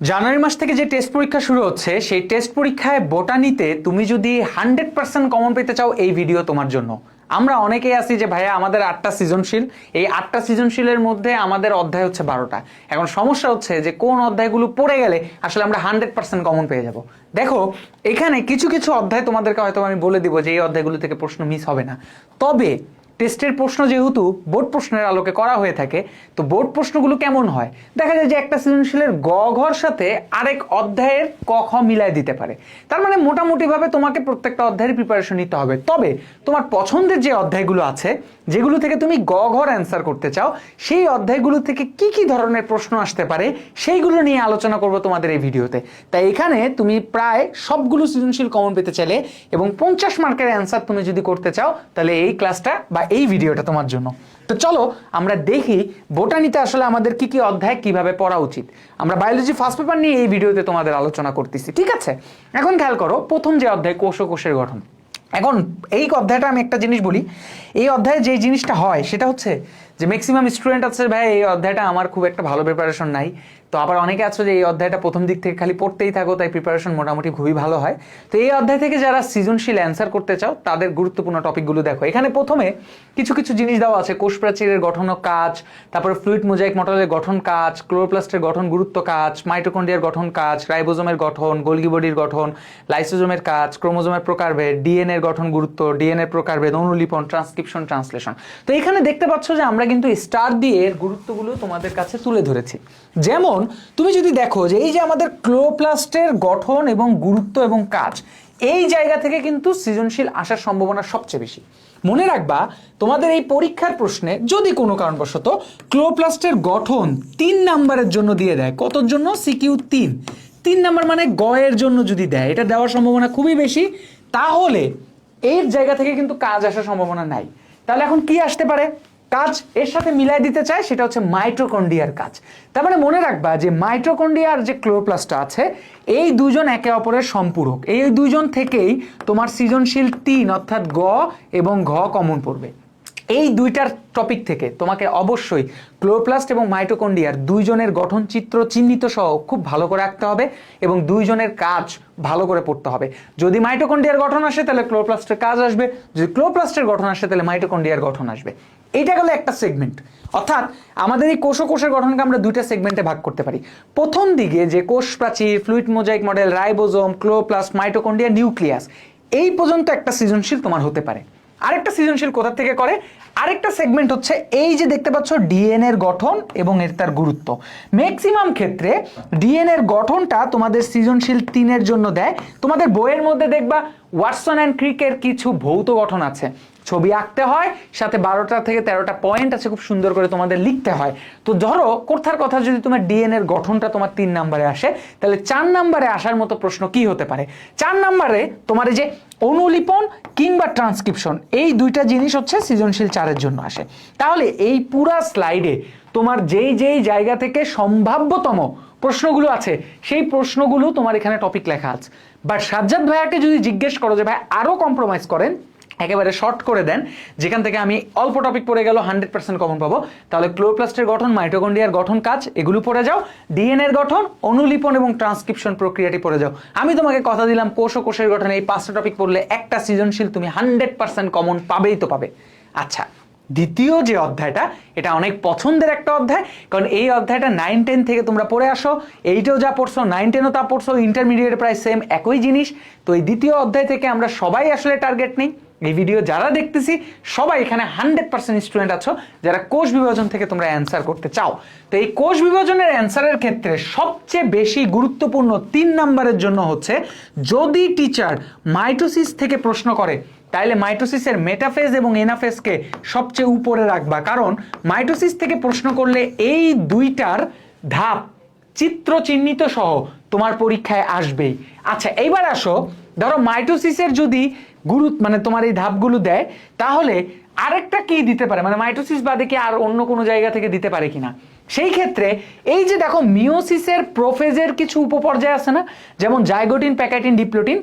জানুয়ারি মাস থেকে যে টেস্ট পরীক্ষা শুরু হচ্ছে, সেই টেস্ট পরীক্ষায় বোটানিতে তুমি যদি হান্ড্রেড পার্সেন্ট কমন পেতে চাও এই ভিডিও তোমার জন্য। আমরা অনেকেই আছি যে, ভাইয়া, আমাদের আটটা সৃজনশীল। এই আটটা সৃজনশীলের মধ্যে আমাদের অধ্যায় হচ্ছে বারোটা। এখন সমস্যা হচ্ছে যে, কোন অধ্যায়গুলো পড়ে গেলে আসলে আমরা হান্ড্রেড পার্সেন্ট কমন পেয়ে যাব। দেখো, এখানে কিছু কিছু অধ্যায় তোমাদেরকে হয়তো আমি বলে দিব যে, এই অধ্যায়গুলো থেকে প্রশ্ন মিস হবে না। তবে টেস্টের প্রশ্ন যেহেতু বোর্ড প্রশ্নের আলোকে করা হয়ে থাকে, তো বোর্ড প্রশ্নগুলো কেমন হয়? দেখা যায় যে একটা সৃজনশীলের গ ঘর সাথে আরেক অধ্যায়ের ক খ মিলায় দিতে পারে। তার মানে মোটামুটিভাবে তোমাকে প্রত্যেকটা অধ্যায়ের প্রিপারেশন নিতে হবে। তবে তোমার পছন্দের যে অধ্যায়গুলো আছে, যেগুলো থেকে তুমি গ ঘর অ্যান্সার করতে চাও, সেই অধ্যায়গুলো থেকে কি কি ধরনের প্রশ্ন আসতে পারে, সেইগুলো নিয়ে আলোচনা করব তোমাদের এই ভিডিওতে। তাই এখানে তুমি প্রায় সবগুলো সৃজনশীল কমন পেতে চাইলে এবং পঞ্চাশ মার্কের অ্যান্সার তুমি যদি করতে চাও, তাহলে এই ক্লাসটা বা এই ভিডিওটা তোমার জন্য। তো চলো, আমরা দেখি বোটানিতে আসলে আমাদের কি কি অধ্যায় কীভাবে পড়া উচিত। আমরা বায়োলজি ফার্স্ট পেপার নিয়ে এই ভিডিওতে তোমাদের আলোচনা করতেছি, ঠিক আছে? এখন খেয়াল করো, প্রথম যে অধ্যায় কোষ ও গঠন। এখন এই অধ্যায়টা আমি একটা জিনিস বলি, এই অধ্যায়ে যে জিনিসটা হয়, সেটা হচ্ছে যে ম্যাক্সিমাম স্টুডেন্ট আছে, ভাই, এই অধ্যায়টা আমার খুব একটা ভালো প্রিপারেশন নাই। তো আবার অনেকে আছে যে এই অধ্যায়টা প্রথম দিক থেকে খালি পড়তেই থাকো, তাই প্রিপারেশন মোটামুটি খুবই ভালো হয়। তো এই অধ্যায় থেকে যারা সৃজনশীল অ্যান্সার করতে চাও, তাদের গুরুত্বপূর্ণ টপিকগুলো দেখো। এখানে প্রথমে কিছু কিছু জিনিস দেওয়া আছে। কোষ প্রাচীরের গঠন কাজ, তারপরে ফ্লুইড মোজাইক মডেলের গঠন কাজ ক্লোরোপ্লাস্টের গঠন গুরুত্ব কাজ মাইটোকন্ড্রিয়ার গঠন কাজ রাইবোজোমের গঠন গোলগি বডির গঠন লাইসোজোমের কাজ ক্রোমোজোমের প্রকারভেদ ডিএনএর গঠন গুরুত্ব ডিএনএর প্রকারভেদ, অনুলিপন ট্রান্সক্রিপশন ট্রান্সলেশন তো এখানে দেখতে পাচ্ছ যে আমরা কিন্তু স্টার দিয়ে গুরুত্বগুলো তোমাদের কাছে তুলে ধরেছি। যেমন তুমি যদি দেখো যে এই যে আমাদের ক্লোপ্লাস্টের গঠন এবং গুরুত্ব এবং কাজ, এই জায়গা থেকে কিন্তু সৃজনশীল আসার সম্ভাবনা সবচেয়ে বেশি। মনে রাখবা, তোমাদের এই পরীক্ষার প্রশ্নে যদি কোনো কারণবশত ক্লোপ্লাস্টের গঠন তিন নাম্বারের জন্য দিয়ে দেয়, কতর জন্য? সিকিউ তিন। তিন নাম্বার মানে গয়ের জন্য যদি দেয়, এটা দেওয়ার সম্ভাবনা খুবই বেশি, তাহলে এর জায়গা থেকে কিন্তু কাজ আসার সম্ভাবনা নাই। তাহলে এখন কি আসতে পারে? কাজ এর সাথে মিলাই দিতে চাই সেটা হচ্ছে মাইট্রোকন্ডিয়ার কাজ। তার মানে মনে রাখবা যে মাইট্রোকন্ডিয়ার যে ক্লোরোপ্লাস্টটা আছে, এই দুজন একে অপরের সম্পূরক। এই দুজন থেকেই তোমার সৃজনশীল তিন অর্থাৎ গ এবং ঘ কমন পড়বে। এই দুইটার টপিক থেকে তোমাকে অবশ্যই ক্লোরোপ্লাস্ট এবং মাইটোকন্ডিয়ার দুইজনের গঠন চিত্র চিহ্নিত সহ খুব ভালো করে রাখতে হবে এবং দুইজনের কাজ ভালো করে পড়তে হবে। যদি মাইটোকন্ডিয়ার গঠন আসে তাহলে ক্লোরোপ্লাস্টের কাজ আসবে, যদি ক্লোরোপ্লাস্টের গঠন আসে তাহলে মাইটোকন্ডিয়ার গঠন আসবে। এটা গেল একটা সেগমেন্ট অর্থাৎ আমাদের এই কোষ কোষের গঠনকে আমরা দুইটা সেগমেন্টে ভাগ করতে পারি। প্রথম দিকে যে কোষ প্রাচীর fluid mosaic model ribosome chloroplast mitochondria nucleus এই পর্যন্ত একটা সৃজনশীল তোমার হতে পারে। আরেকটা সৃজনশীল কোথা থেকে করে? আরেকটা সেগমেন্ট হচ্ছে এই যে দেখতে পাচ্ছ ডিএনএ এর গঠন এবং এর তার গুরুত্ব। ম্যাক্সিমাম ক্ষেত্রে ডিএনএ এর গঠনটা তোমাদের সৃজনশীল তিনের জন্য দেয়। তোমাদের বইয়ের মধ্যে দেখবা ওয়াটসন অ্যান্ড ক্রিকের কিছু ভৌত গঠন আছে। ছবি আঁকতে হয়, সাথে বারোটা থেকে তেরোটা পয়েন্ট আছে, খুব সুন্দর করে তোমাদের লিখতে হয়। তো ধরো, কোথার কথা যদি তোমার ডিএনএর গঠনটা তোমার তিন নাম্বারে আসে, তাহলে চার নাম্বারে আসার মতো প্রশ্ন কি হতে পারে? চার নাম্বারে তোমার যে অনুলিপন কিংবা ট্রান্সক্রিপশন এই দুইটা জিনিস হচ্ছে সৃজনশীল চারের জন্য আসে। তাহলে এই পুরা স্লাইডে তোমার যেই যেই জায়গা থেকে সম্ভাব্যতম প্রশ্নগুলো আছে, সেই প্রশ্নগুলো তোমার এখানে টপিক লেখা আছে। বাট সাজ্জাদ ভাইয়াকে যদি জিজ্ঞেস করো যে, ভাই আরও কম্প্রোমাইজ করেন? একেবারে শর্ট করে দেন, যেখান থেকে আমি অল্প টপিক পড়ে গেল হান্ড্রেড পার্সেন্ট কমন পাবো। তাহলে ক্লোরোপ্লাস্টের গঠন মাইটোকন্ডিয়ার গঠন কাজ, এগুলো পড়ে যাও। ডিএনএর গঠন, অনুলিপন এবং ট্রান্সক্রিপশন প্রক্রিয়াটি পড়ে যাও। আমি তোমাকে কথা দিলাম, কোষ ও কোষের গঠন এই পাঁচটা টপিক পড়লে একটা সৃজনশীল তুমি হান্ড্রেড পার্সেন্ট কমন পাবেই তো পাবে। আচ্ছা দ্বিতীয় যে অধ্যায়টা, এটা অনেক পছন্দের একটা অধ্যায়, কারণ এই অধ্যায়টা নাইন টেন থেকে তোমরা পড়ে আসো। এইটেও যা পড়ছো নাইন টেনও তা পড়ছো ইন্টারমিডিয়েট প্রায় সেম একই জিনিস। তো এই দ্বিতীয় অধ্যায় থেকে আমরা সবাই আসলে টার্গেট নেই। এই ভিডিও যারা দেখতেছি, সবাই এখানে হান্ড্রেড পার্সেন্ট স্টুডেন্ট আছো, যারা কোষ বিভাজন থেকে তোমরা অ্যান্সার করতে চাও। তো এই কোষ বিভাজনের অ্যান্সারের ক্ষেত্রে সবচেয়ে বেশি গুরুত্বপূর্ণ তিন নাম্বারের জন্য হচ্ছে, যদি টিচার মাইটোসিস থেকে প্রশ্ন করে, তাইলে মাইটোসিসের মেটাফেজ এবং এনাফেজকে সবচেয়ে উপরে রাখবা। কারণ মাইটোসিস থেকে প্রশ্ন করলে এই দুইটার ধাপ চিত্র চিহ্নিত সহ তোমার পরীক্ষায় আসবেই। আচ্ছা এইবার আসো, ধরো মাইটোসিসের যদি গুরুত্ব মানে তোমার এই ধাপগুলো দেয়, তাহলে আরেকটা কি দিতে পারে মানে মাইটোসিস বাদে কি আর অন্য কোনো জায়গা থেকে দিতে পারে কিনা। সেই ক্ষেত্রে এই যে দেখো মিওসিসের প্রোফেজের কিছু উপপর্যায় আছে না, যেমন জাইগোটিন প্যাকাটিন ডিপ্লোটিন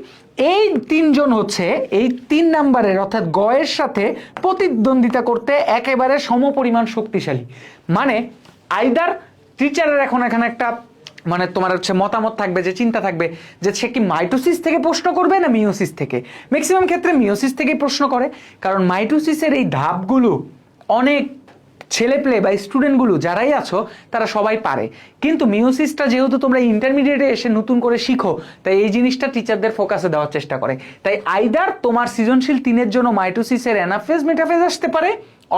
এই তিনজন হচ্ছে, এই তিন নাম্বারের, অর্থাৎ গয়ের সাথে প্রতিদ্বন্দ্বিতা করতে একেবারে সমপরিমাণ শক্তিশালী। মানে আইদার টিচারের এখন এখানে একটা মানে তোমার হচ্ছে মতামত থাকবে, যে চিন্তা থাকবে, যে সে কি মাইটোসিস থেকে প্রশ্ন করবে না মিওসিস থেকে? ম্যাক্সিমাম ক্ষেত্রে মিওসিস থেকেই প্রশ্ন করে, কারণ মাইটোসিসের এই ধাপগুলো অনেক ছেলে প্লে বা স্টুডেন্টগুলো যারাই আছো, তারা সবাই পারে। কিন্তু মিওসিসটা যেহেতু তোমরা ইন্টারমিডিয়েটে এসে নতুন করে শিখো, তাই এই জিনিসটা টিচারদের ফোকাসে দেওয়ার চেষ্টা করে। তাই আইদার তোমার সৃজনশীল তিনের জন্য মাইটোসিসের অ্যানাফেজ মেটাফেজ আসতে পারে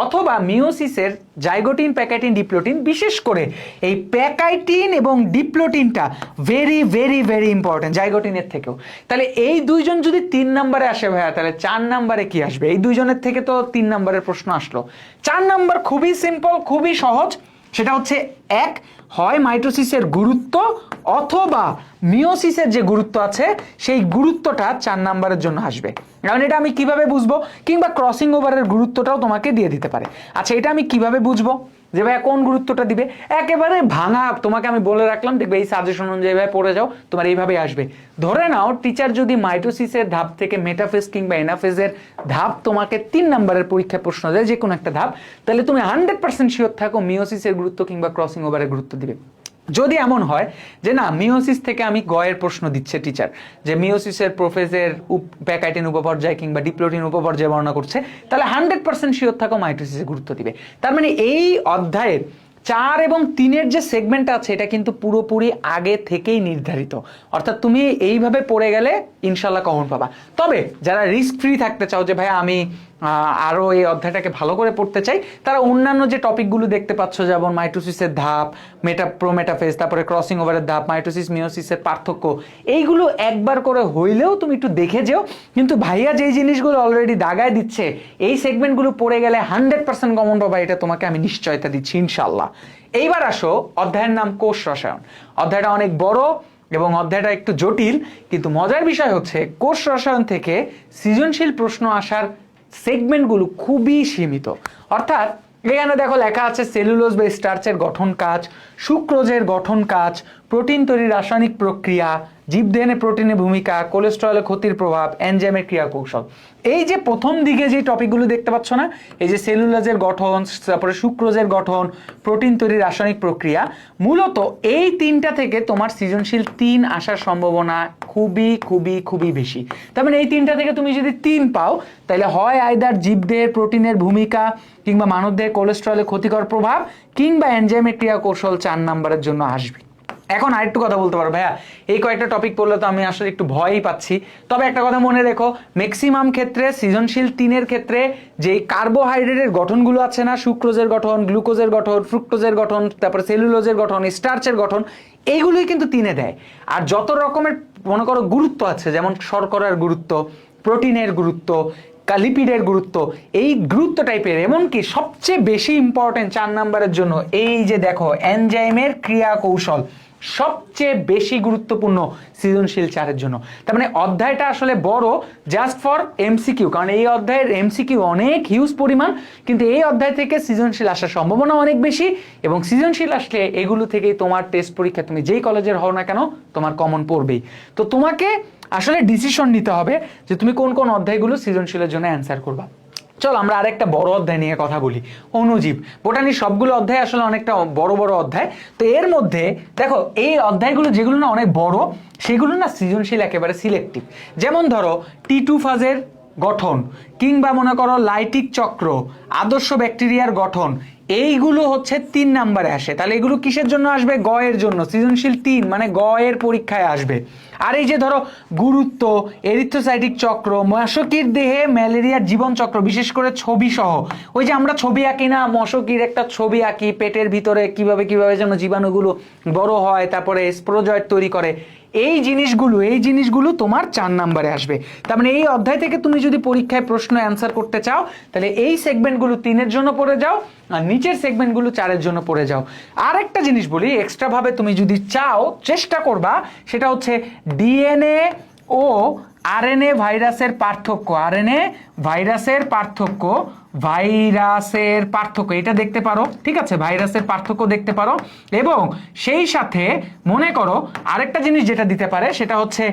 অথবা মিওসিসের জাইগোটিন, প্যাকাইটিন, ডিপ্লোটিন, বিশেষ করে এই প্যাকাইটিন এবং ডিপ্লোটিনটা ভেরি ভেরি ভেরি ইম্পর্টেন্ট জাইগোটিনের থেকেও। তাহলে এই দুইজন যদি তিন নাম্বারে আসে ভাইয়া, তাহলে চার নাম্বারে কি আসবে? এই দুইজনের থেকে তো তিন নাম্বারের প্রশ্ন আসলো। চার নাম্বার খুবই সিম্পল খুবই সহজ, সেটা হচ্ছে এক হয় মাইটোসিসের গুরুত্ব অথবা মিওসিসের যে গুরুত্ব আছে, সেই গুরুত্বটা চার নাম্বারের জন্য আসবে। কারণ এটা আমি কীভাবে বুঝব? কিংবা ক্রসিং ওভারের গুরুত্বটাও তোমাকে দিয়ে দিতে পারে। আচ্ছা এটা আমি কীভাবে বুঝব? যে ভাইয়া কোন গুরুত্বটা দিবে? একেবারে ভাঙা, তোমাকে আমি বলে রাখলাম, দেখবে এই সাজেশন অনুযায়ী ভাই পড়ে যাও, তোমার এইভাবে আসবে। ধরে নাও টিচার যদি মাইটোসিসের ধাপ থেকে মেটাফেজ কিংবা এনাফেজের ধাপ তোমাকে তিন নম্বরের পরীক্ষা প্রশ্ন দেয়, যে কোনো একটা ধাপ, তাহলে তুমি হান্ড্রেড পার্সেন্ট শিওর থাকো মিওসিসের গুরুত্ব কিংবা ক্রসিং ওভারের গুরুত্ব দিবে। যদি এমন হয় যে না মিওসিস থেকে আমি গয়ের প্রশ্ন দিচ্ছে টিচার যে মিওসিসের প্রোফেসের প্যাকাইটিন উপপর্যায় কিংবা ডিপ্লোটিন উপপর্যায়ে বর্ণনা করছে, তাহলে হান্ড্রেড পার্সেন্ট শিওর থাকো মাইটোসিসে গুরুত্ব দিবে। তার মানে এই অধ্যায়ের চার এবং তিনের যে সেগমেন্ট আছে, এটা কিন্তু পুরোপুরি আগে থেকেই নির্ধারিত। অর্থাৎ তুমি এইভাবে পড়ে গেলে ইনশাল্লাহ কমন পাবা। তবে যারা রিস্ক ফ্রি থাকতে চাও যে ভাই আমি আহ, আরও এই অধ্যায়টাকে ভালো করে পড়তে চাই। তারা অন্যান্য যে টপিকগুলো দেখতে পাচ্ছ যেমন মাইটোসিসের ধাপ মেটা প্রোমেটাফেজ তারপরে ক্রসিং ওভারের ধাপ মাইটোসিস মিওসিসের পার্থক্য এইগুলো একবার করে হইলেও তুমি একটু দেখে যেও। কিন্তু ভাইয়া যেই জিনিসগুলো অলরেডি দাগায় দিচ্ছে এই সেগমেন্টগুলো পড়ে গেলে হান্ড্রেড পার্সেন্ট কমন পাবা এটা তোমাকে আমি নিশ্চয়তা দিচ্ছি ইনশাল্লাহ এইবার আসো অধ্যায়ের নাম কোষ রসায়ন। অধ্যায়টা অনেক বড় এবং অধ্যায়টা একটু জটিল কিন্তু মজার বিষয় হচ্ছে কোষ রসায়ন থেকে সৃজনশীল প্রশ্ন আসার সেগমেন্টগুলো খুবই সীমিত। অর্থাৎ এখানে দেখো লেখা আছে সেলুলোজ বা স্টার্চের গঠন কাজ সুক্রোজের গঠন কাজ প্রোটিন তৈরির রাসায়নিক প্রক্রিয়া, জীবদেহে প্রোটিনের ভূমিকা, কোলেস্টেরলের ক্ষতির প্রভাব, এনজাইমের ক্রিয়া কৌশল এই যে প্রথম দিকে যে টপিকগুলো দেখতে পাচ্ছ না, এই যে সেলুলাজের গঠন, তারপরে সুক্রোজের গঠন, প্রোটিন তৈরির রাসায়নিক প্রক্রিয়া, মূলত এই তিনটা থেকে তোমার সৃজনশীল তিন আসার সম্ভাবনা খুবই খুবই খুবই বেশি। তার মানে এই তিনটা থেকে তুমি যদি তিন পাও, তাহলে হয় আয়দার জীবদেহের প্রোটিনের ভূমিকা কিংবা মানবদেহের কোলেস্ট্রলের ক্ষতিকর প্রভাব কিংবা এনজাইমের ক্রিয়া কৌশল চার নাম্বারের জন্য আসবে। এখন আরেকটু কথা বলতে পারো। ভাইয়া, এই কয়েকটা টপিক পড়লে তো আমি আসলে একটু ভয়ই পাচ্ছি। তবে একটা কথা মনে রেখো ম্যাক্সিমাম ক্ষেত্রে, সৃজনশীল তিনের ক্ষেত্রে যে কার্বোহাইড্রেটের গঠনগুলো আছে না সুক্রোজের গঠন গ্লুকোজের গঠন ফ্রুক্টোজের গঠন, তারপরে সেলুলোজের গঠন স্টার্চের গঠন এইগুলোই কিন্তু তিনে দেয়। আর যত রকমের, মনে করো, গুরুত্ব আছে, যেমন শর্করার গুরুত্ব প্রোটিনের গুরুত্ব লিপিডের গুরুত্ব, এই গুরুত্ব টাইপের এমনকি সবচেয়ে বেশি ইম্পর্টেন্ট চার নাম্বারের জন্য এই যে দেখো এনজাইমের ক্রিয়া কৌশল সবচেয়ে বেশি গুরুত্বপূর্ণ সৃজনশীল চারের জন্য। তার মানে অধ্যায়টা আসলে বড় জাস্ট ফর এমসিকিউ কারণ এই অধ্যায়ের এমসিকিউ অনেক হিউজ পরিমাণ, কিন্তু এই অধ্যায় থেকে সৃজনশীল আসার সম্ভাবনা অনেক বেশি এবং সৃজনশীল আসলে এগুলো থেকেই তোমার টেস্ট পরীক্ষা তুমি যেই কলেজের হও না কেন তোমার কমন পড়বেই। তো তোমাকে আসলে ডিসিশন নিতে হবে যে তুমি কোন কোন অধ্যায়গুলো সৃজনশীলের জন্য অ্যান্সার করবা। চল, আমরা আরেকটা বড় অধ্যায় নিয়ে কথা বলি। অনুজীব, বোটানির সবগুলো অধ্যায় আসলে অনেকটা বড় বড় অধ্যায়। তো এর মধ্যে, দেখো, এই অধ্যায়গুলো যেগুলো না অনেক বড়, সেগুলো না সৃজনশীল, একেবারে সিলেক্টিভ যেমন ধরো, টি টু ফাজের গঠন, কিংবা মনে করো, লাইটিক চক্র, আদর্শ ব্যাকটেরিয়ার গঠন এইগুলো হচ্ছে তিন নাম্বারে আসে। তাহলে এগুলো কিসের জন্য আসবে? গয়ের জন্য। সৃজনশীল তিন মানে গয়ের পরীক্ষায় আসবে। আর এই যে ধরো গুরুত্ব এরিথ্রোসাইটিক চক্র, মশকির দেহে ম্যালেরিয়ার জীবন চক্র বিশেষ করে ছবি সহ ওই যে আমরা ছবি আঁকি না, মশকির একটা ছবি আঁকি, পেটের ভিতরে কীভাবে কীভাবে যেন জীবাণুগুলো বড় হয়, তারপরে স্প্রোজয়েড তৈরি করে। এই জিনিসগুলো এই জিনিসগুলো তোমার চার নাম্বারে আসবে। তার মানে এই অধ্যায় থেকে তুমি যদি পরীক্ষায় প্রশ্ন অ্যান্সার করতে চাও, তাহলে এই সেগমেন্টগুলো তিনের জন্য পড়ে যাও আর নিচের সেগমেন্টগুলো চারের জন্য পড়ে যাও। আর একটা জিনিস বলি এক্সট্রাভাবে তুমি যদি চাও, চেষ্টা করবা, সেটা হচ্ছে ডিএনএ ও আরএনএ ভাইরাসের পার্থক্য। আরএনএ ভাইরাসের পার্থক্য ভাইরাসের পার্থক্য, এটা দেখতে পারো, ঠিক আছে? ভাইরাসের পার্থক্য দেখতে পারো। এবং সেই সাথে মনে করো আরেকটা জিনিস যেটা দিতে পারে, সেটা হচ্ছে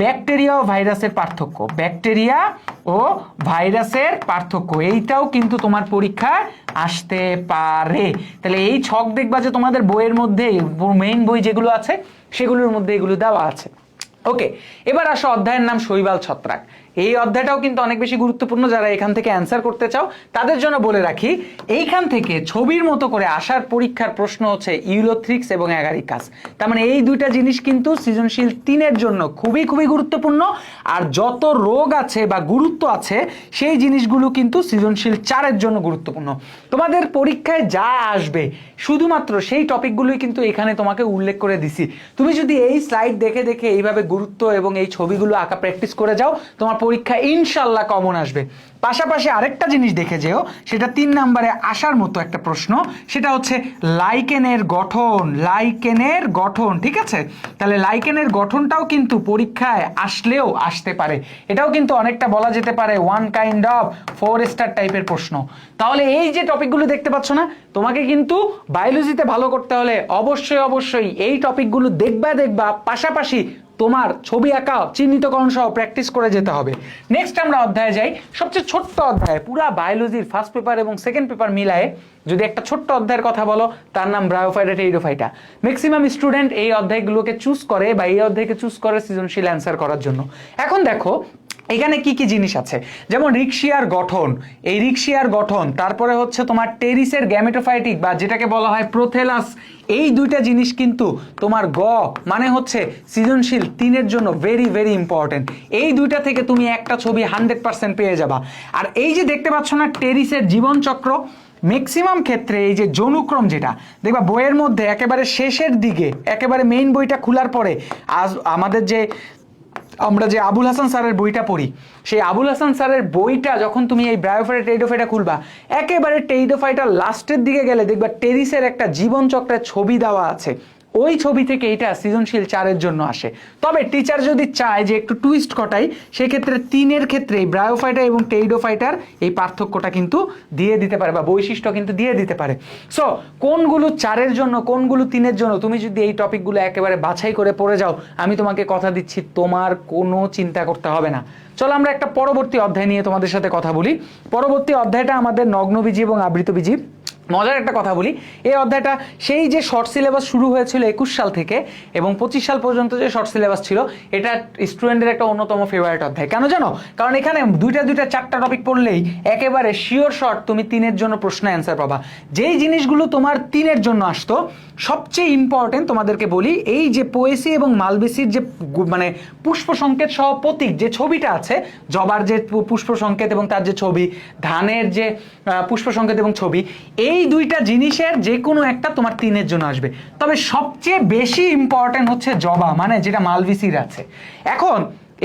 ব্যাকটেরিয়া ও ভাইরাসের পার্থক্য। ব্যাকটেরিয়া ও ভাইরাসের পার্থক্য, এইটাও কিন্তু তোমার পরীক্ষায় আসতে পারে। তাহলে এই ছক দেখবা যে তোমাদের বইয়ের মধ্যে মেইন বই যেগুলো আছে, সেগুলোর মধ্যে এগুলো দেওয়া আছে। ওকে এবার আসো অধ্যায়ের নাম শৈবাল ছত্রাক। এই অধ্যায়টাও কিন্তু অনেক বেশি গুরুত্বপূর্ণ যারা এখান থেকে অ্যান্সার করতে চাও, তাদের জন্য বলে রাখি, এইখান থেকে ছবির মতো করে আসার পরীক্ষার প্রশ্ন হচ্ছে ইউলোথ্রিক্স এবং অ্যাগারিকাস। তার মানে এই দুইটা জিনিস কিন্তু সৃজনশীল তিনের জন্য খুবই খুবই গুরুত্বপূর্ণ, আর যত রোগ আছে বা গুরুত্ব আছে, সেই জিনিসগুলো কিন্তু সৃজনশীল চারের জন্য গুরুত্বপূর্ণ। তোমাদের পরীক্ষায় যা আসবে শুধুমাত্র সেই টপিকগুলোই কিন্তু এখানে তোমাকে উল্লেখ করে দিছি। তুমি যদি এই স্লাইড দেখে দেখে এইভাবে গুরুত্ব এবং এই ছবিগুলো আঁকা প্র্যাকটিস করে যাও, তোমার পরীক্ষা ইনশাল্লাহ কমন আসবে। পাশাপাশি আরেকটা জিনিস দেখে যেও, সেটা তিন নম্বরে আসার মতো একটা প্রশ্ন, সেটা হচ্ছে লাইকেনের গঠন লাইকেনের গঠন, ঠিক আছে? তাহলে লাইকেনের গঠনটাও কিন্তু পরীক্ষায় আসলেও আসতে পারে। এটাও কিন্তু অনেকটা বলা যেতে পারে one kind of four star টাইপের প্রশ্ন। তাহলে এই যে টপিকগুলো দেখতে পাচ্ছ না, তোমাকে কিন্তু বায়োলজিতে ভালো করতে হলে অবশ্যই অবশ্যই এই টপিকগুলো দেখবা দেখবা। পাশাপাশি তোমার ছবি আঁকা চিহ্নিতকরণ সহ প্র্যাকটিস করে যেতে হবে। নেক্সট আমরা অধ্যায়ে যাই। সবচেয়ে ছোট্ট অধ্যায়, পুরা বায়োলজির ফার্স্ট পেপার এবং সেকেন্ড পেপার মিলায়ে যদি একটা ছোট্ট অধ্যায়ের কথা বলো, তার নাম ব্রায়োফাইটা টেইডোফাইটা ম্যাক্সিমাম স্টুডেন্ট এই অধ্যায়গুলোকে চুজ করে বা এই অধ্যায়কে চুজ করে সৃজনশীল অ্যান্সার করার জন্য। এখন দেখো এখানে কি কি জিনিস আছে? যেমন রিক্সিয়ার গঠন। এই রিক্সিয়ার গঠন, তারপরে হচ্ছে তোমার টেরিসের গ্যামেটোফাইটিক বা যেটাকে বলা হয় প্রোথেলাস, এই দুইটা জিনিস কিন্তু তোমার গ মানে হচ্ছে সৃজনশীল, তিনের জন্য ভেরি ভেরি ইম্পর্টেন্ট এই দুইটা থেকে তুমি একটা ছবি হান্ড্রেড পার্সেন্ট পেয়ে যাবা। আর এই যে দেখতে পাচ্ছ না, টেরিসের জীবনচক্র ম্যাক্সিমাম ক্ষেত্রে এই যে যৌনুক্রম যেটা, দেখবা বইয়ের মধ্যে একেবারে শেষের দিকে, একেবারে মেইন বইটা খোলার পরে, আজ আমাদের যে আমরা যে আবুল হাসান স্যারের বইটা পড়ি, সেই আবুল হাসান স্যারের বইটা যখন তুমি এই ব্রায়োফাইটা টেইডোফাইটা খুলবা, একেবারে টেইডোফাইটার লাস্টের দিকে গেলে দেখবা টেরিসের একটা জীবনচক্রের ছবি দেওয়া আছে। ওই ছবি থেকে এটা সৃজনশীল চারের জন্য আসে। তবে টিচার যদি চায় যে একটু টুইস্ট ঘটাই, সেক্ষেত্রে তিনের ক্ষেত্রে ব্রায়োফাইটার এবং টেইডোফাইটার এই পার্থক্যটা কিন্তু দিয়ে দিতে পারে বা বৈশিষ্ট্য কিন্তু দিয়ে দিতে পারে। সো কোনগুলো চারের জন্য, কোনগুলো তিনের জন্য, তুমি যদি এই টপিকগুলো একেবারে বাছাই করে পড়ে যাও, আমি তোমাকে কথা দিচ্ছি, তোমার কোনো চিন্তা করতে হবে না। চলো আমরা একটা পরবর্তী অধ্যায় নিয়ে তোমাদের সাথে কথা বলি। পরবর্তী অধ্যায়টা আমাদের নগ্নবীজি এবং আবৃতবীজি। মজার একটা কথা বলি। এই অধ্যায়টা সেই যে শর্ট সিলেবাস শুরু হয়েছিল একুশ সাল থেকে এবং পঁচিশ সাল পর্যন্ত যে শর্ট সিলেবাস ছিল, এটা স্টুডেন্টের একটা অন্যতম ফেভারিট অধ্যায়। কেন জানো? কারণ এখানে দুইটা দুইটা, চারটা টপিক পড়লেই একেবারে শিওর শর্ট তুমি তিনের জন্য প্রশ্ন অ্যান্সার পাবা। যেই জিনিসগুলো তোমার তিনের জন্য আসতো, সবচেয়ে ইম্পর্টেন্ট তোমাদেরকে বলি, এই যে পোয়েসি এবং মালবেসির যে মানে পুষ্প সংকেত সহ প্রতীক যে ছবিটা আছে, জবার যে পুষ্প সংকেত এবং তার যে ছবি, ধানের যে পুষ্প সংকেত এবং ছবি, এই দুইটা জিনিসের যে কোনো একটা তোমার তিনের জন্য আসবে। তবে সবচেয়ে বেশি ইম্পর্টেন্ট হচ্ছে জবা মানে যেটা মালবিসির আছে। এখন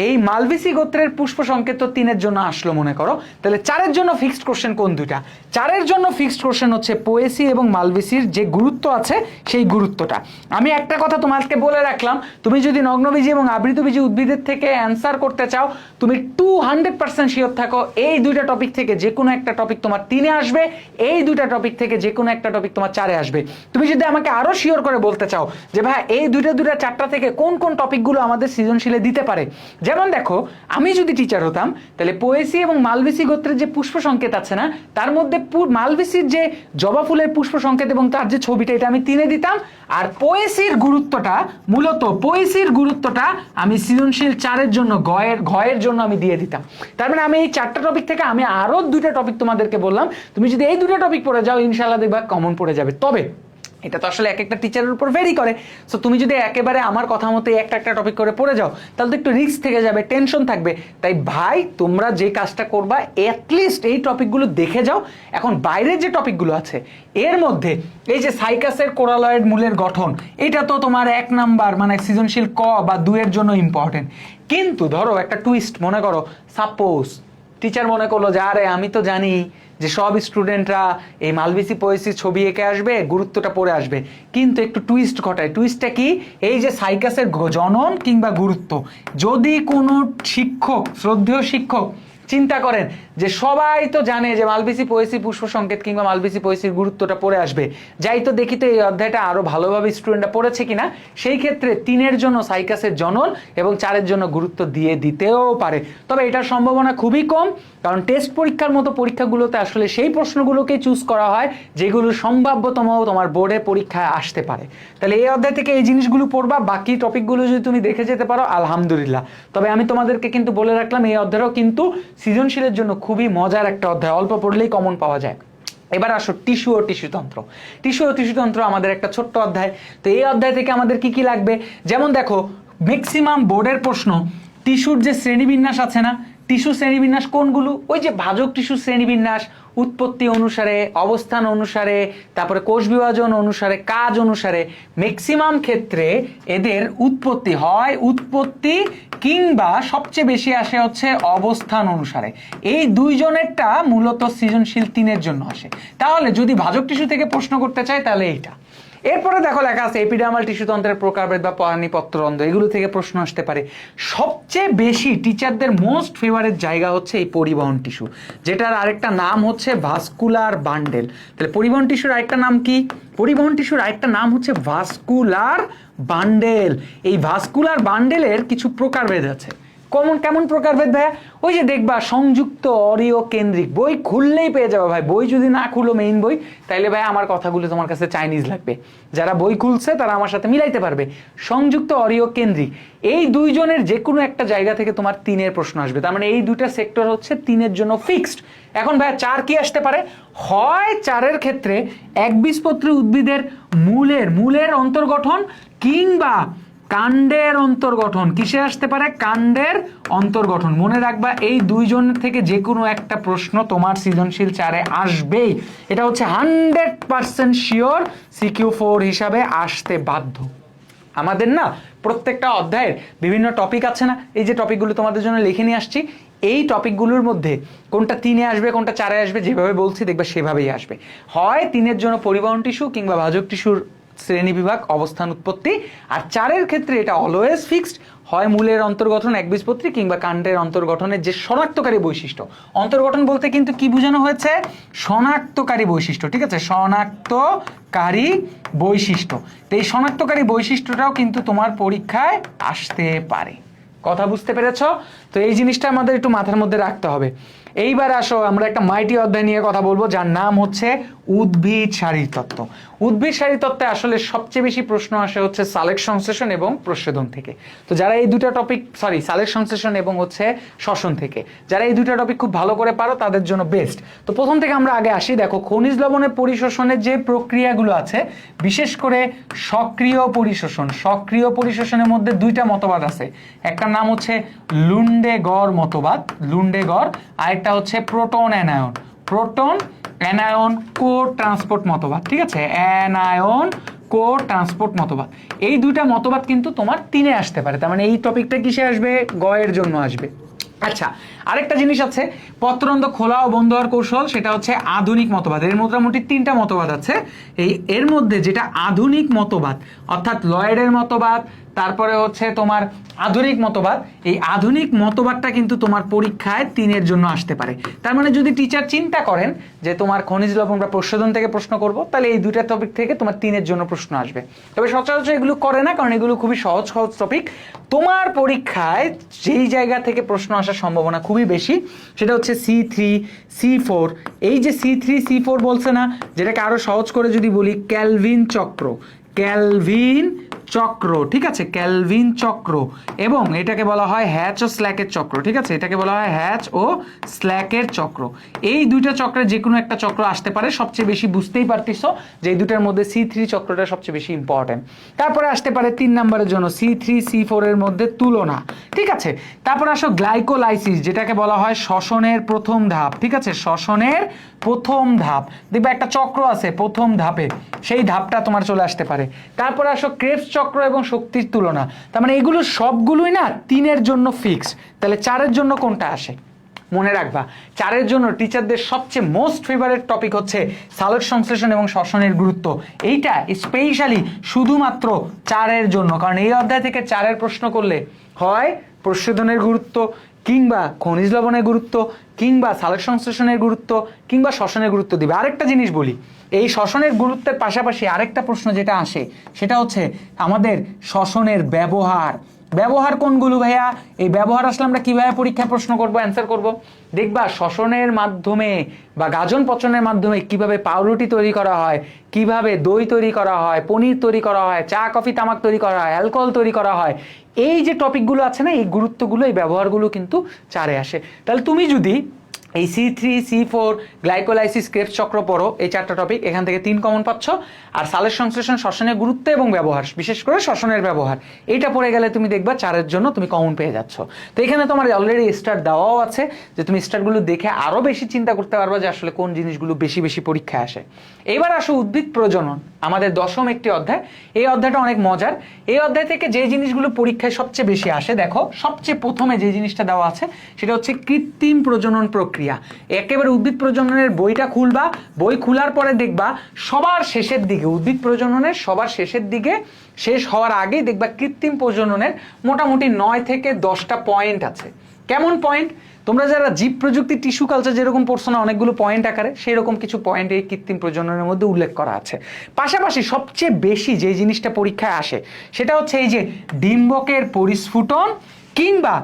এই মালবিসি গোত্রের পুষ্প সংকেত তো তিনের জন্য আসলো, মনে করো। তাহলে চারের জন্য ফিক্সড কোশ্চেন কোন দুইটা? চারের জন্য ফিক্সড কোশ্চেন হচ্ছে পোয়েসি এবং মালবিসির যে গুরুত্ব আছে, সেই গুরুত্বটা। আমি একটা কথা তোমাকে বলে রাখলাম, তুমি যদি নগ্নবীজি এবং আবৃতবীজি উদ্ভিদের থেকে অ্যান্সার করতে চাও, তুমি টু হান্ড্রেড পার্সেন্ট শিওর থাকো, এই দুইটা টপিক থেকে যে কোনো একটা টপিক তোমার তিনে আসবে, এই দুইটা টপিক থেকে যে কোনো একটা টপিক তোমার চারে আসবে। তুমি যদি আমাকে আরও শিওর করে বলতে চাও যে ভাই, এই দুইটা দুইটা চারটা থেকে কোন কোন টপিকগুলো আমাদের সৃজনশীলে দিতে পারে যেমন দেখো, আমি যদি টিচার হতাম, তাহলে পোয়েসি এবং মালবেসি গোত্রের যে পুষ্প সংকেত আছে না, তার মধ্যে মালবেসির যে জবা ফুলের পুষ্প সংকেত এবং তার যে ছবিটা, এটা আমি তিনে দিতাম। আর পোয়েসির গুরুত্বটা, মূলত পোয়েসির গুরুত্বটা আমি সৃজনশীল চারের জন্য, গয়ের, ঘয়ের জন্য আমি দিয়ে দিতাম। তার মানে আমি এই চারটা টপিক থেকে আমি আরও দুইটা টপিক তোমাদেরকে বললাম। তুমি যদি এই দুটো টপিক পড়ে যাও ইনশাল্লাহ দেখবা কমন পড়ে যাবে। তবে এটা তো আসলে এক একটা টিচারের উপর ভেরি করে। সো তুমি যদি একেবারে আমার কথা মতো একটা একটা টপিক করে পড়ে যাও, তাহলে তো একটু রিস্ক থেকে যাবে টেনশন থাকবে। তাই ভাই, তোমরা যে কাজটা করবা অ্যাটলিস্ট এই টপিকগুলো দেখে যাও। এখন বাইরের যে টপিকগুলো আছে, এর মধ্যে এই যে সাইকাসের কোরালয়েড মূলের গঠন, এটা তো তোমার এক নাম্বার মানে সৃজনশীল ক বা দুয়ের জন্য ইম্পর্টেন্ট কিন্তু ধরো একটা টুইস্ট মনে করো সাপোজ টিচার মনে করল যে, আরে, আমি তো জানি যে সব স্টুডেন্টরা এই মালবিসি পয়েসি ছবি এঁকে আসবে, গুরুত্বটা পড়ে আসবে। কিন্তু একটু টুইস্ট ঘটায়। টুইস্টটা কি? এই যে সাইকাসের জনন কিংবা গুরুত্ব। যদি কোনো শিক্ষক, শ্রদ্ধেয় শিক্ষক চিন্তা করেন যে সবাই তো জানে যে মালবিসি পোয়েসি পুষ্প সংকেত কিংবা মালবিসি পোয়েসির গুরুত্বটা পড়ে আসবে। যাই তো দেখি তো এই অধ্যায়টা আরও ভালোভাবে স্টুডেন্টরা পড়েছে কিনা। সেই ক্ষেত্রে তিনের জন্য সাইকাসের জনন এবং চারের জন্য গুরুত্ব দিয়ে দিতেও পারে। তবে এটার সম্ভাবনা খুবই কম। কারণ টেস্ট পরীক্ষার মতো পরীক্ষাগুলোতে আসলে সেই প্রশ্নগুলোকে চুজ করা হয়, যেগুলো সম্ভাব্যতম তোমার বোর্ডে পরীক্ষায় আসতে পারে। তাহলে এই অধ্যায় থেকে এই জিনিসগুলো পড়বা, বাকি টপিকগুলো যদি তুমি দেখে যেতে পারো, আলহামদুলিল্লাহ। তবে আমি তোমাদেরকে কিন্তু বলে রাখলাম, এই অধ্যায়ও কিন্তু সৃজনশীলের জন্য খুবই মজার একটা অধ্যায়। অল্প পড়লেই কমন পাওয়া যায়। এবার আসো টিস্যু ও টিস্যুতন্ত্র টিস্যু ও টিস্যুতন্ত্র আমাদের একটা ছোট্ট অধ্যায়। তো এই অধ্যায় থেকে আমাদের কি কি লাগবে? যেমন দেখো ম্যাক্সিমাম বোর্ডের প্রশ্ন টিস্যুর যে শ্রেণীবিন্যাস আছে না টিস্যু শ্রেণীবিন্যাস কোনগুলো? ওই যে ভাজক টিস্যু শ্রেণীবিন্যাস, উৎপত্তি অনুসারে, অবস্থান অনুসারে, তারপরে কোষ বিভাজন অনুসারে, কাজ অনুসারে ম্যাক্সিমাম ক্ষেত্রে এদের উৎপত্তি হয় উৎপত্তি কিংবা সবচেয়ে বেশি আসে হচ্ছে অবস্থান অনুসারে। এই দুইজনেরটা মূলত সৃজনশীল তিনের জন্য আসে। তাহলে যদি ভাজক টিস্যু থেকে প্রশ্ন করতে চাই তাহলে এইটা। এরপরে দেখো লেখা আছে এপিডার্মাল টিস্যুতন্ত্রের প্রকারভেদ বা পানিপত্রন্ধ্র এগুলো থেকে প্রশ্ন আসতে পারে। সবচেয়ে বেশি টিচারদের মোস্ট ফেভারেট জায়গা হচ্ছে এই পরিবহন টিস্যু যেটার আরেকটা নাম হচ্ছে ভাস্কুলার বান্ডেল তাহলে পরিবহন টিস্যুর আরেকটা নাম কি? পরিবহন টিস্যুর আরেকটা নাম হচ্ছে ভাস্কুলার বান্ডেল এই ভাস্কুলার বান্ডেলের কিছু প্রকারভেদ আছে। কেমন কেমন প্রকারভেদ ভাইয়া? ওই যে দেখবা, সংযুক্ত অরিও কেন্দ্রিক বই খুললেই পেয়ে যাবে ভাই। বই যদি না খুলো মেইন বই, তাইলে ভাই আমার কথাগুলো তোমার কাছে চাইনিজ লাগবে। যারা বই খুলছে, তারা আমার সাথে মিলাইতে পারবে। সংযুক্ত অরিও কেন্দ্রিক। এই দুইজনের যে কোনো একটা জায়গা থেকে তোমার তিনের প্রশ্ন আসবে। তার মানে এই দুইটা সেক্টর হচ্ছে তিনের জন্য ফিক্সড এখন ভাইয়া চার কি আসতে পারে? হয় চারের ক্ষেত্রে একবীজপত্রী উদ্ভিদের মূলের মূলের অন্তর্গঠন কিংবা কাণ্ডের অন্তর্গঠন, কিসে আসতে পারে? কাণ্ডের অন্তর্গঠন। মনে রাখবা, এই দুইজন থেকে যে কোনো একটা প্রশ্ন তোমার সৃজনশীল চারে আসবেই। এটা হচ্ছে hundred percent sure CQ four হিসাবে আসতে বাধ্য। আমাদের না প্রত্যেকটা অধ্যায়ের বিভিন্ন টপিক আছে না? এই যে টপিকগুলো তোমাদের জন্য লিখে নিয়ে আসছি, এই টপিকগুলোর মধ্যে কোনটা তিনে আসবে, কোনটা চারে আসবে, যেভাবে বলছি, দেখবে সেভাবেই আসবে। হয় তিনের জন্য পরিবহন টিস্যু কিংবা ভাজক টিস্যুর শ্রেণি বিভাগ, অবস্থান উৎপত্তি। আর চারের ক্ষেত্রে এটা অলওয়েজ ফিক্সড হয় মূলের অন্তর্গঠন একবীজপত্রী কিংবা কাণ্ডের অন্তর্গঠনের যে শনাক্তকারী বৈশিষ্ট্য। অন্তর্গঠন বলতে কিন্তু কি বোঝানো হয়েছে? শনাক্তকারী বৈশিষ্ট্য, ঠিক আছে? শনাক্তকারী বৈশিষ্ট্য। তো এই শনাক্তকারী বৈশিষ্ট্যটাও কিন্তু তোমার পরীক্ষায় আসতে পারে। কথা বুঝতে পেরেছ? তো এই জিনিসটা আমাদের একটু মাথার মধ্যে রাখতে হবে। এইবার আসো, আমরা একটা মাইটি অধ্যায় নিয়ে কথা বলব, যার নাম হচ্ছে উদ্ভিদ শারীরতত্ত্ব উদ্ভিদ শারীরতত্ত্বে আসলে সবচেয়ে বেশি প্রশ্ন আসে হচ্ছে সালেক সংশ্লেষণ এবং প্রশোধন থেকে। তো যারা এই দুটা টপিক সরি সালেক সংশ্লেষণ এবং হচ্ছে শ্বসন থেকে, যারা এই দুটো টপিক খুব ভালো করে পারো, তাদের জন্য বেস্ট তো প্রথম থেকে আমরা আগে আসি, দেখো, খনিজ লবণের পরিশোষণের যে প্রক্রিয়াগুলো আছে, বিশেষ করে সক্রিয় পরিশোষণ, সক্রিয় পরিশোষণের মধ্যে দুইটা মতবাদ আছে। একটা নাম হচ্ছে লুন্ডে গড় মতবাদ লুন্ডে গড় আরেকটা হচ্ছে proton anion. Proton, anion cotransport মতবাদ, ঠিক আছে? অ্যানায়ন কো ট্রান্সপোর্ট মতবাদ। এই দুইটা মতবাদ কিন্তু তোমার তিনে আসতে পারে। তার মানে এই টপিকটা কিসে আসবে? গয়ের জন্য আসবে। আচ্ছা আরেকটা জিনিস আছে, পত্রন্দ খোলা ও বন্ধ হওয়ার কৌশল, সেটা হচ্ছে আধুনিক মতবাদ। এর মোটামুটি তিনটা মতবাদ আছে। এই, এর মধ্যে যেটা আধুনিক মতবাদ, অর্থাৎ লয়েডের মতবাদ, তারপরে হচ্ছে তোমার আধুনিক মতবাদ, এই আধুনিক মতবাদটা কিন্তু তোমার পরীক্ষায় তিনের জন্য আসতে পারে। তার মানে যদি টিচার চিন্তা করেন যে তোমার খনিজ লবণ বা প্রশোধন থেকে প্রশ্ন করব, তাহলে এই দুইটা টপিক থেকে তোমার তিনের জন্য প্রশ্ন আসবে। তবে সচরাচর এগুলো করে না, কারণ এগুলো খুবই সহজ সহজ টপিক তোমার পরীক্ষায় যেই জায়গা থেকে প্রশ্ন আসার সম্ভাবনা খুবই বেশি। সেটা হচ্ছে সি থ্রি সি ফোর এই যে সি থ্রি সি ফোর বলছে না, যেটাকে আরও সহজ করে যদি বলি ক্যালভিন চক্র। ক্যালভিন চক্র, ঠিক আছে? ক্যালভিন চক্র। এবং এটাকে বলা হয় হ্যাচ ও স্ল্যাকের চক্র, ঠিক আছে? এটাকে বলা হয় হ্যাচ ও স্ল্যাকের চক্র। এই দুইটা চক্রে যে কোনো একটা চক্র আসতে পারে, সবচেয়ে বেশি বুঝতেই পারতিস, যে এই দুটার মধ্যে সি থ্রি চক্রটা সবচেয়ে বেশি ইম্পর্টেন্ট তারপরে আসতে পারে তিন নম্বরের জন্য সি থ্রি সি ফোরের মধ্যে তুলনা, ঠিক আছে? তারপর আসো গ্লাইকোলাইসিস যেটাকে বলা হয় শ্বসনের প্রথম ধাপ, ঠিক আছে? শ্বসনের প্রথম ধাপ। দেখবে একটা চক্র আছে প্রথম ধাপে, সেই ধাপটা তোমার চলে আসতে পারে। তারপর আসো ক্রেপস চক্র এবং শক্তির তুলনা। তার মানে এগুলো সবগুলোই না তিনের জন্য ফিক্স তাহলে চারের জন্য কোনটা আসে? মনে রাখবা, চারের জন্য টিচারদের সবচেয়ে মোস্ট ফেভারেট টপিক হচ্ছে সালোক সংশ্লেষণ এবং শ্বসনের গুরুত্ব। এইটা স্পেশালি শুধুমাত্র চারের জন্য। কারণ এই অধ্যায় থেকে চারের প্রশ্ন করলে হয় প্রশোধনের গুরুত্ব কিংবা খনিজ লবণের গুরুত্ব কিংবা সালোক সংশ্লেষণের গুরুত্ব কিংবা শ্বসনের গুরুত্ব দিবে। আরেকটা জিনিস বলি এই শ্বসনের গুরুত্বের পাশাপাশি আরেকটা প্রশ্ন যেটা আসে, সেটা হচ্ছে আমাদের শ্বসনের ব্যবহার। ব্যবহার কোনগুলো ভাইয়া? এই ব্যবহার আসলে আমরা কীভাবে পরীক্ষায় প্রশ্ন করব অ্যান্সার করব? দেখবা শ্বসনের মাধ্যমে বা গাজন পচনের মাধ্যমে কীভাবে পাউরুটি তৈরি করা হয়, কীভাবে দই তৈরি করা হয়, পনির তৈরি করা হয়, চা, কফি, তামাক তৈরি করা হয়, অ্যালকোহল তৈরি করা হয়, এই যে টপিকগুলো আছে না, এই গুরুত্বগুলো, এই ব্যবহারগুলো কিন্তু চারে আসে। তাহলে তুমি যদি এই C three C four glycolysis Krebs চক্র পড়ো, এই চারটা টপিক এখান থেকে তিন কমন পাচ্ছ। আর সালের সংশ্লেষণ শ্বসনের গুরুত্ব এবং ব্যবহার, বিশেষ করে শ্বসনের ব্যবহার। এইটা পড়ে গেলে তুমি দেখবা চারের জন্য তুমি কমন পেয়ে যাচ্ছ। তো এখানে তোমার অলরেডি স্টার দেওয়াও আছে, যে তুমি স্টারগুলো দেখে আরও বেশি চিন্তা করতে পারবা যে আসলে কোন জিনিসগুলো বেশি বেশি পরীক্ষায় আসে। এবার আসো উদ্ভিদ প্রজনন, আমাদের দশম একটি অধ্যায়। এই অধ্যায়টা অনেক মজার। এই অধ্যায় থেকে যে জিনিসগুলো পরীক্ষায় সবচেয়ে বেশি আসে, দেখো, সবচেয়ে প্রথমে যে জিনিসটা দেওয়া আছে, সেটা হচ্ছে কৃত্রিম প্রজনন প্রক্রিয়া। একেবারে উদ্ভিদ প্রজননের বইটা খুলবা, বই খোলার পরে দেখবা সবার শেষের দিকে, উদ্ভিদ প্রজননের সবার শেষের দিকে শেষ হওয়ার আগেই দেখবা কৃত্রিম প্রজননের মোটামুটি নয় থেকে দশটা পয়েন্ট আছে। কেমন পয়েন্ট তোমরা যারা জীব প্রযুক্তি টিস্যু কালচার যেরকম পড়ছো না, অনেকগুলো পয়েন্ট আকারে সেই রকম কিছু পয়েন্ট এই কৃত্রিম প্রজননের মধ্যে উল্লেখ করা আছে। পাশাপাশি সবচেয়ে বেশি যে জিনিসটা পরীক্ষায় আসে, সেটা হচ্ছে এই যে ডিম্বকের পরিস্ফুটন কিংবা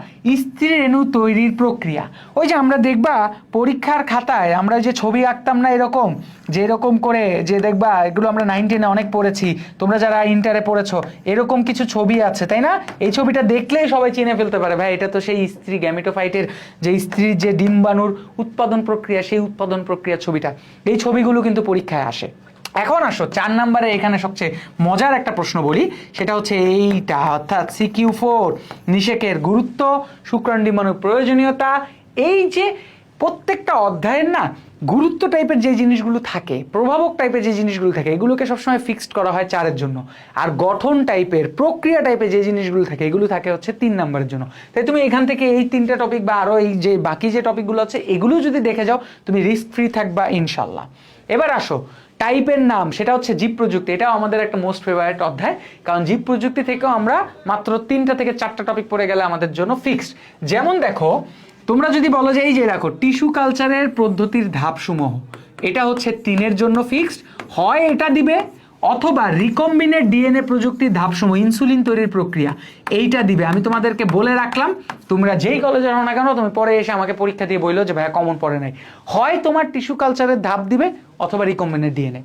স্ত্রী রেণু তৈরির প্রক্রিয়া। ওই যে আমরা দেখবা পরীক্ষার খাতায় আমরা যে ছবি আঁকতাম না এরকম যে এরকম করে যে দেখবা এগুলো আমরা নাইন টেনে অনেক পড়েছি, তোমরা যারা ইন্টারে পড়েছো, এরকম কিছু ছবি আছে, তাই না? এই ছবিটা দেখলেই সবাই চিনে ফেলতে পারে, ভাই এটা তো সেই স্ত্রী গ্যামিটোফাইটের যে স্ত্রীর যে ডিম্বাণুর উৎপাদন প্রক্রিয়া, সেই উৎপাদন প্রক্রিয়ার ছবিটা। এই ছবিগুলো কিন্তু পরীক্ষায় আসে। এখন আসো, চার নাম্বারে এখানে সবচেয়ে মজার একটা প্রশ্ন বলি, সেটা হচ্ছে এইটা, অর্থাৎ সিকিউ ফোর নিষেকের গুরুত্ব, শুক্রাণু ডিম্বাণুর প্রয়োজনীয়তা, এই যে প্রত্যেকটা অধ্যায়ের না গুরুত্ব টাইপের যে জিনিসগুলো থাকে, প্রভাবক টাইপের যে জিনিসগুলো থাকে, এগুলোকে সবসময় ফিক্সড করা হয় চারের জন্য। আর গঠন টাইপের প্রক্রিয়া টাইপের যে জিনিসগুলো থাকে, এগুলো থাকে হচ্ছে তিন নম্বরের জন্য। তাই তুমি এখান থেকে এই তিনটা টপিক বা আরও এই যে বাকি যে টপিকগুলো আছে, এগুলো যদি দেখে যাও, তুমি রিস্ক ফ্রি থাকবা ইনশাল্লাহ এবার আসো টাইপের নাম, সেটা হচ্ছে জীব প্রযুক্তি। এটাও আমাদের একটা মোস্ট ফেভারিট অধ্যায়, কারণ জীব প্রযুক্তি থেকেও আমরা মাত্র তিনটা থেকে চারটা টপিক পড়ে গেলে আমাদের জন্য ফিক্সড যেমন দেখো, তোমরা যদি বলো যে, এই যে দেখো টিস্যু কালচারের পদ্ধতির ধাপসমূহ, এটা হচ্ছে তিনের জন্য ফিক্সড হয় এটা দিবে অথবা রিকম্বিনেট ডিএনএ প্রযুক্তির ধাপসমূহ ইনসুলিন তৈরির প্রক্রিয়া, এইটা দিবে। আমি তোমাদেরকে বলে রাখলাম, তোমরা যেই কলেজে হও না কেন, তুমি পরে এসে আমাকে পরীক্ষা দিয়ে বলল যে ভাইয়া কমন পড়ে নাই। হয় তোমার টিস্যু কালচারের ধাপ দিবে, অথবা রিকম্বিনেট ডিএনএ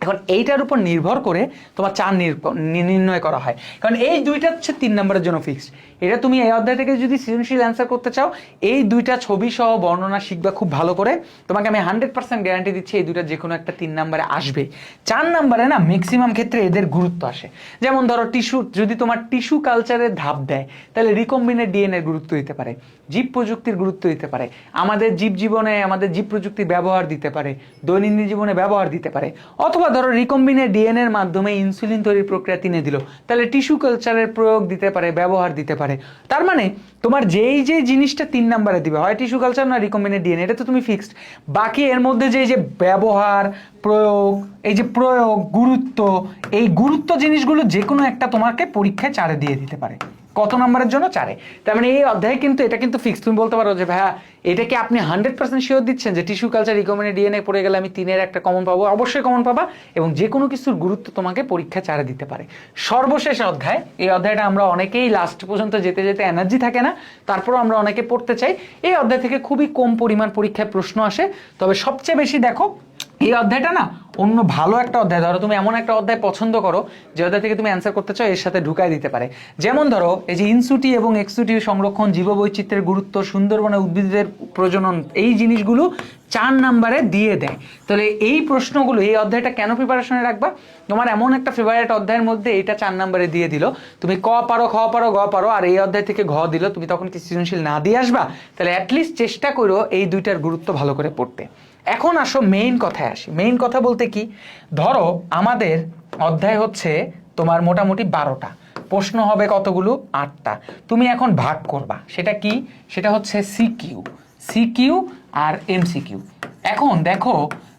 এখন এইটার উপর নির্ভর করে তোমার চার নির- নির্ণয় করা হয়। কারণ এই দুইটা হচ্ছে তিন নম্বরের জন্য ফিক্সড এটা তুমি এই অধ্যায় থেকে যদি সৃজনশীল অ্যান্সার করতে চাও, এই দুইটা ছবি সহ বর্ণনা শিখবা খুব ভালো করে। তোমাকে আমি হান্ড্রেড পার্সেন্ট গ্যারান্টি দিচ্ছি এই দুইটা যে কোনো একটা তিন নাম্বারে আসবে। চার নাম্বারে না ম্যাক্সিমাম ক্ষেত্রে এদের গুরুত্ব আসে। যেমন ধরো টিস্যু যদি তোমার টিস্যু কালচারের ধাপ দেয়, তাহলে রিকম্বিনেট ডিএনএর গুরুত্ব দিতে পারে। জীব প্রযুক্তির গুরুত্ব দিতে পারে। আমাদের জীব জীবনে, আমাদের জীব প্রযুক্তির ব্যবহার দিতে পারে। দৈনন্দিন জীবনে ব্যবহার দিতে পারে। অথবা ধরো রিকম্বিনেট ডিএনএর মাধ্যমে ইনসুলিন তৈরির প্রক্রিয়া তিনে দিল, তাহলে টিস্যু কালচারের প্রয়োগ দিতে পারে, ব্যবহার দিতে পারে। তার মানে তোমার যেই যে জিনিসটা তিন নাম্বারে দিবে, হয় টিস্যু কালচার না রিকমেন্ডেড ডিএনএ এটা তো তুমি ফিক্সড বাকি এর মধ্যে যে যে ব্যবহার, প্রয়োগ, এই যে প্রয়োগ, গুরুত্ব, এই গুরুত্ব জিনিসগুলো যে কোনো একটা তোমাকে পরীক্ষায় চারে দিয়ে দিতে পারে। কত নম্বরের জন্য চারে। তার মানে এই অধ্যায়ে কিন্তু এটা কিন্তু ফিক্স তুমি বলতে পারো যে, ভাইয়া, এটা কি আপনি হান্ড্রেড পার্সেন্ট শিওর দিচ্ছেন যে টিস্যু কালচার রিকমেন্ডে ডিএনএ পড়ে গেলে আমি তিনের একটা কমন পাবো? অবশ্যই কমন পাবা এবং যে কোনো কিছুর গুরুত্ব তোমাকে পরীক্ষা চারে দিতে পারে। সর্বশেষ অধ্যায়, এই অধ্যায়টা আমরা অনেকেই লাস্ট পর্যন্ত যেতে যেতে এনার্জি থাকে না, তারপরও আমরা অনেকে পড়তে চাই। এই অধ্যায় থেকে খুবই কম পরিমাণ পরীক্ষায় প্রশ্ন আসে। তবে সবচেয়ে বেশি দেখো এই অধ্যায়টা না অন্য ভালো একটা অধ্যায়। ধরো তুমি এমন একটা অধ্যায় পছন্দ করো, যে অধ্যায় থেকে তুমি অ্যান্সার করতে চাও, এর সাথে ঢুকাই দিতে পারে। যেমন ধরো, এই যে ইনসুটি এবং এক্সুটি সংরক্ষণ, জীববৈচিত্র্যের গুরুত্ব সুন্দরবনে উদ্ভিদের প্রজনন, এই জিনিসগুলো চার নাম্বারে দিয়ে দেয়। তাহলে এই প্রশ্নগুলো, এই অধ্যায়টা কেন প্রিপারেশনে রাখবা? তোমার এমন একটা ফেভারিট অধ্যায়ের মধ্যে এটা চার নাম্বারে দিয়ে দিল। তুমি ক পারো, খ পারো, গ পারো, আর এই অধ্যায় থেকে ঘ দিল। তুমি তখন কি সৃজনশীল না দিয়ে আসবা? তাহলে অ্যাটলিস্ট চেষ্টা করো এই দুইটার গুরুত্ব ভালো করে পড়তে। এখন আসো মেইন কথায় আসি। মেইন কথা বলতে কি? ধরো, আমাদের অধ্যায় হচ্ছে তোমার মোটামুটি বারোটা। প্রশ্ন হবে কতগুলো? আটটা। তুমি এখন ভাগ করবা। সেটা কি? সেটা হচ্ছে সিকিউ সিকিউ আর এম এমসিকিউ এখন দেখো,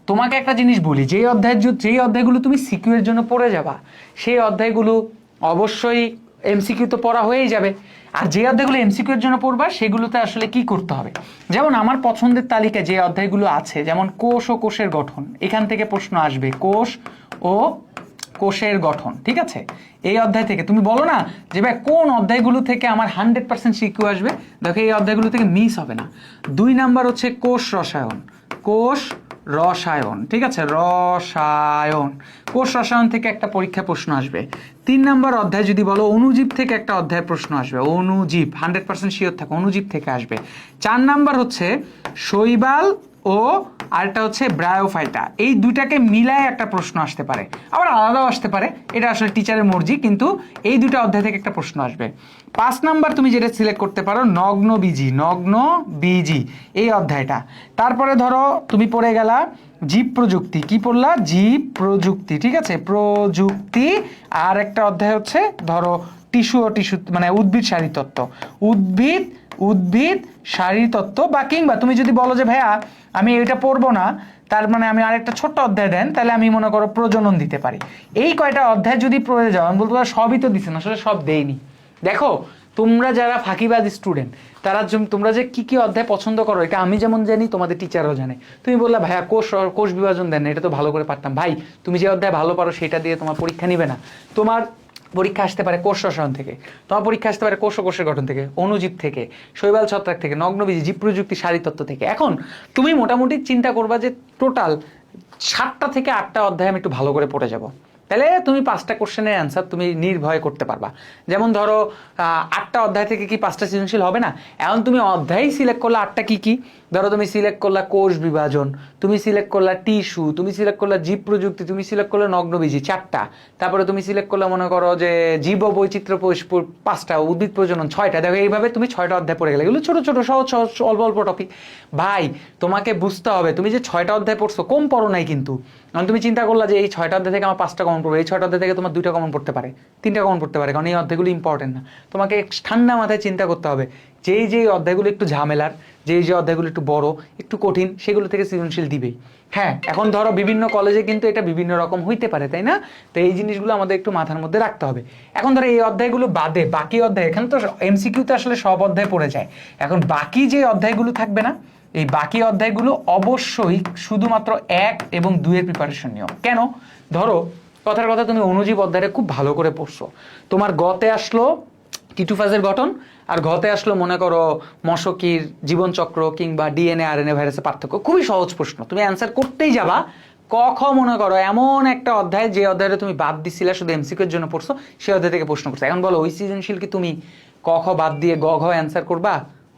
তোমাকে একটা জিনিস বলি। যেই অধ্যায়ের যেই অধ্যায়গুলো তুমি সিকিউ এর জন্য পড়ে যাবা, সেই অধ্যায়গুলো অবশ্যই এমসিকিউ তো পড়া হয়েই যাবে। আর যে অধ্যায়গুলো এমসিকিউ এর জন্য পড়বা, সেগুলোতে আসলে কি করতে হবে? যেমন আমার পছন্দের তালিকায় যে অধ্যায়গুলো আছে, যেমন কোষ ও কোষের গঠন, এখান থেকে প্রশ্ন আসবে, কোষ ও কোষের গঠন, ঠিক আছে? এই অধ্যায় থেকে, তুমি বলো না যে ভাই, কোন অধ্যায়গুলো থেকে আমার হান্ড্রেড পার্সেন্ট সিকিউ আসবে? দেখো, এই অধ্যায়গুলো থেকে মিস হবে না। দুই নাম্বার হচ্ছে কোষ রসায়ন। কোষ রসায়ন, ঠিক আছে? রসায়ন। কোষ রসায়ন থেকে একটা পরীক্ষা প্রশ্ন আসবে। তিন নম্বর অধ্যায় যদি বলো, অনুজীব থেকে একটা অধ্যায় প্রশ্ন আসবে। অনুজীব হান্ড্রেড পার্সেন্ট শিওর থাকে, অনুজীব থেকে আসবে। চার নাম্বার হচ্ছে, শৈবাল ও আরেকটা হচ্ছে ব্রায়োফাইটা এই দুটাকে মিলায় একটা প্রশ্ন আসতে পারে। আবার আলাদাও আসতে পারে। এটা আসলে টিচারের মর্জি, কিন্তু এই দুটো অধ্যায় থেকে একটা প্রশ্ন আসবে। পাঁচ নাম্বার তুমি যেটা সিলেক্ট করতে পারো, নগ্ন বিজি নগ্ন বিজি, এই অধ্যায়টা। তারপরে ধরো তুমি পড়ে গেলা জীব প্রযুক্তি। কি পড়লা? জীব প্রযুক্তি, ঠিক আছে? প্রযুক্তি, আর একটা অধ্যায় হচ্ছে ধরো টিস্যু ও টিস্যু মানে উদ্ভিদ শারীরতত্ত্ব উদ্ভিদ উদ্ভিদ শারীরতত্ত্ব বা কিংবা তুমি যদি বলো যে ভাইয়া আমি এটা পড়ব না তার মানে আমি আরেকটা ছোট্ট অধ্যায় দেন তাহলে আমি মনে করো প্রজনন দিতে পারি। এই কয়টা অধ্যায় যদি পড়ে যাও আমি বলতে পারো সবই তো দিচ্ছে না আসলে সব দেয়নি। দেখো তোমরা যারা ফাঁকিবাজ স্টুডেন্ট তারা তোমরা যে কি কি অধ্যায় পছন্দ করো এটা আমি যেমন জানি তোমাদের টিচারও জানে। তুমি বললা ভাইয়া কোষ কোষ বিভাজন দেন না, এটা তো ভালো করে পারতাম। ভাই তুমি যে অধ্যায় ভালো পারো সেটা দিয়ে তোমার পরীক্ষা নিবে না। তোমার পরীক্ষা আসতে পারে কোষ রসায়ন থেকে। তোমার পরীক্ষা আসতে পারে কোষ কোষের গঠন থেকে অনুজীব থেকে, শৈবাল ছত্রাক থেকে, নগ্নবীজি জীব প্রযুক্তি শারীরতত্ত্ব থেকে। এখন তুমি মোটামুটি চিন্তা করবা যে টোটাল সাতটা থেকে আটটা অধ্যায় আমি একটু ভালো করে পড়ে যাব। তাহলে তুমি পাঁচটা কোশ্চেনের অ্যান্সার তুমি নির্ভয় করতে পারবা। যেমন ধরো আটটা অধ্যায় থেকে কি পাঁচটা সৃজনশীল হবে না? এখন তুমি অধ্যায় সিলেক্ট করলে আটটা কি কি? ধরো তুমি সিলেক্ট করলা কোষ বিভাজন, তুমি সিলেক্ট করলা টিস্যু তুমি সিলেক্ট করলা জীব প্রযুক্তি, তুমি সিলেক্ট করলে নগ্নবীজি, চারটা। তারপরে তুমি সিলেক্ট করলে মনে করো যে জীব বৈচিত্র্য পাঁচটা, উদ্ভিদ প্রজনন ছয়টা। দেখো এইভাবে তুমি ছয়টা অধ্যায় পড়ে গেলে। এগুলো ছোট ছোট, সহজ সহজ, অল্প অল্প টপিক ভাই, তোমাকে বুঝতে হবে, তুমি যে ছয়টা অধ্যায় পড়ছো, কম পড়ো নাই কিন্তু। কারণ তুমি চিন্তা করলা যে এই ছয়টা অধ্যায় থেকে আমার পাঁচটা কমন পড়বে, এই ছয়টা অধ্যায় থেকে তোমার দুইটা কমন পড়তে পারে, তিনটা কমন পড়তে পারে, কারণ এই অধ্যায়গুলো ইম্পর্টেন্ট না। তোমাকে ঠান্ডা মাথায় চিন্তা করতে হবে, যেই যেই অধ্যায়গুলো একটু ঝামেলার, যেই যে অধ্যায়গুলো একটু বড়, একটু কঠিন, সেগুলো থেকে সৃজনশীল দিবেই হ্যাঁ এখন ধরো বিভিন্ন কলেজে কিন্তু এটা বিভিন্ন রকম হইতে পারে, তাই না? তো এই জিনিসগুলো আমাদের একটু মাথার মধ্যে রাখতে হবে। এখন ধরো এই অধ্যায়গুলো বাদে, বাকি অধ্যায়, এখানে তো এমসিকিউতে আসলে সব অধ্যায় পড়ে যায়। এখন বাকি যে অধ্যায়গুলো থাকবে না এই বাকি অধ্যায়গুলো অবশ্যই শুধুমাত্র এক এবং দুইয়ের প্রিপারেশন নিও। কেন? ধরো, কথার কথা তুমি অনুজীব অধ্যায়টা খুব ভালো করে পড়ছো। তোমার গতে আসলো টিটুফাজের গঠন, আর ঘতে আসলো, মনে করো, মশকির জীবনচক্র কিংবা ডিএনএ আর আরএনএ ভাইরাসের পার্থক্য। খুবই সহজ প্রশ্ন। তুমি অ্যান্সার করতেই যাবা। ক, খ, মনে করো, এমন একটা অধ্যায় যে অধ্যায়টা তুমি বাদ দিছিলে, শুধু এমসিকিউ এর জন্য পড়ছো, সেই অধ্যায় থেকে প্রশ্ন করছ। এখন বলো, ওই সৃজনশীল কি তুমি ক, খ বাদ দিয়ে গ, ঘ অ্যান্সার করবা?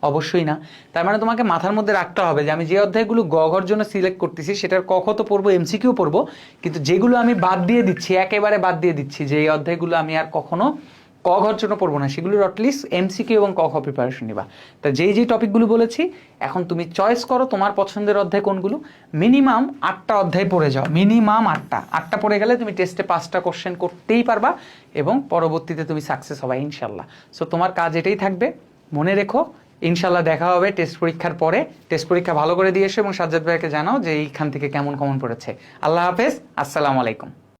অবশ্যই না। তার মানে তোমাকে মাথার মধ্যে রাখতে হবে যে আমি যে অধ্যায়গুলো গ ঘর জন্য সিলেক্ট করতেছি, সেটার ক খ তো পড়ব এমসিকিউ পড়ব, কিন্তু যেগুলো আমি বাদ দিয়ে দিচ্ছি, একেবারে বাদ দিয়ে দিচ্ছি, যে এই অধ্যায়গুলো আমি আর কখনো ক ঘর জন্য পড়ব না, সেগুলোর অ্যাটলিস্ট এমসিকিউ এবং ক খ প্রিপারেশন নিবা। তা যেই যেই টপিকগুলো বলেছি, এখন তুমি চয়েস করো তোমার পছন্দের অধ্যায় কোনগুলো। মিনিমাম আটটা অধ্যায় পড়ে যাও মিনিমাম আটটা। আটটা পড়ে গেলে তুমি টেস্টে পাঁচটা কোশ্চেন করতেই পারবা এবং পরবর্তীতে তুমি সাকসেস হবা ইনশাল্লাহ সো তোমার কাজ এটাই থাকবে, মনে রেখো ইনশাল্লাহ দেখা হবে। টেস্ট পরীক্ষার পরে। টেস্ট পরীক্ষা ভালো করে দিয়ে এসো এবং সাজ্জাদ ভাইকে জানাও যে এইখান থেকে কেমন কমন পড়েছে। আল্লাহ হাফেজ। আসসালামু আলাইকুম।